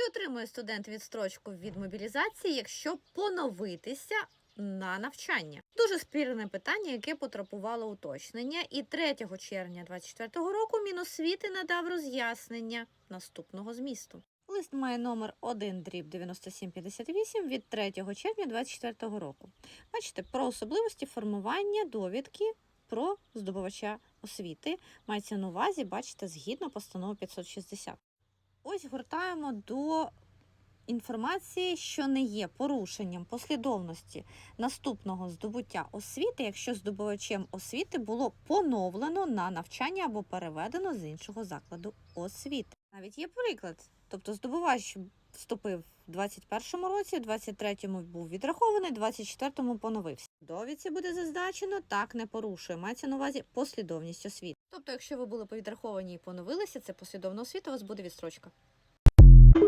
Чи отримує студент відстрочку від мобілізації, якщо поновитися на навчання? Дуже спірне питання, яке потребувало уточнення. І 3 червня 2024 року Міносвіти надав роз'яснення наступного змісту. Лист має номер 1 дріб 9758 від 3 червня 2024 року. Бачите, про особливості формування довідки про здобувача освіти. Мається на увазі, бачите, згідно постанови 560. Ось гортаємо до інформації, що не є порушенням послідовності наступного здобуття освіти, якщо здобувачем освіти було поновлено на навчання або переведено з іншого закладу освіти. Навіть є приклад. Тобто здобувач вступив в 21-му році, в 23-му був відрахований, в 24-му поновився. Довідці буде зазначено, так не порушує. Мається на увазі послідовність освіти. Тобто, якщо ви були повідраховані і поновилися, це послідовна освіта, у вас буде відстрочка.